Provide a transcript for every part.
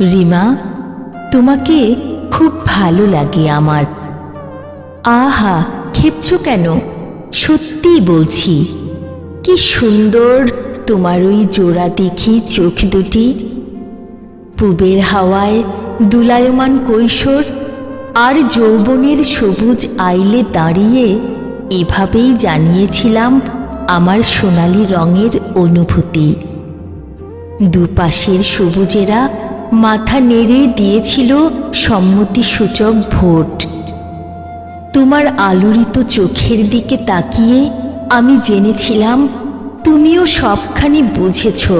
রিমা, তোমাকে খুব ভালো লাগে আমার। আহা, খেপছো কেন? সত্যিই বলছি। কি সুন্দর তোমার ওই জোড়া দেখি চোখ দুটি। পূবের হাওয়ায় দুলায়মান কৈশোর আর যৌবনের সবুজ আইলে দাঁড়িয়ে এভাবেই জানিয়েছিলাম আমার সোনালি রঙের অনুভূতি। দুপাশের সবুজেরা মাথা নেড়ে দিয়েছিল সম্মতিসূচক ভোট। তোমার আলোড়িত চোখের দিকে তাকিয়ে আমি জেনেছিলাম তুমিও সবখানি বুঝেছ।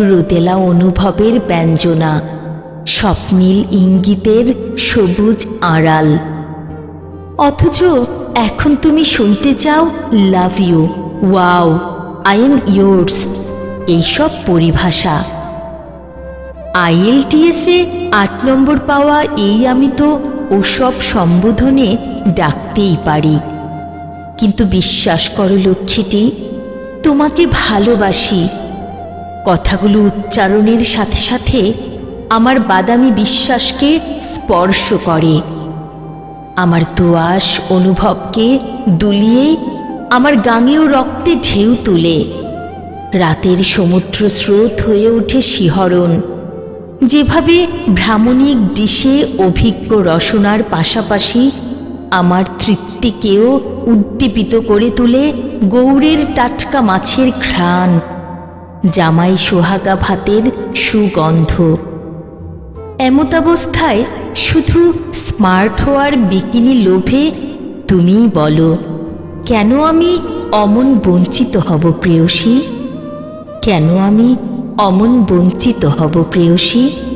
রোদেলা অনুভবের ব্যঞ্জনা, স্বপ্নীল ইঙ্গিতের সবুজ আড়াল। অথচ এখন তুমি শুনতে চাও, love you, wow, I am yours, এইসব পরিভাষা। আইএলটিএসে আট নম্বর পাওয়া এই আমি তো ওসব সম্বোধনে ডাকতেই পারি। কিন্তু বিশ্বাস করো লক্ষ্মীটি, তোমাকে ভালোবাসি। কথাগুলো উচ্চারণের সাথে সাথে আমার বাদামি বিশ্বাসকে স্পর্শ করে। আমার দোয়াস অনুভবকে দুলিয়ে আমার গাঙেও রক্তে ঢেউ তুলে। রাতের সমুদ্র স্রোত হয়ে ওঠে শিহরণ। যেভাবে ভ্রামণিক ডিশে অভিজ্ঞ রসনার পাশাপাশি আমার তৃপ্তিকেও উদ্দীপিত করে তুলে গৌড়ের টাটকা মাছের ঘ্রাণ, জামাই সোহাগা ভাতের সুগন্ধ। এমতাবস্থায় শুধু স্মার্ট হওয়ার বিকিনি লোভে তুমিই বলো, কেন আমি অমন বঞ্চিত হব প্রেয়সী? কেন আমি অমন বঞ্চিত হব প্রেয়সী।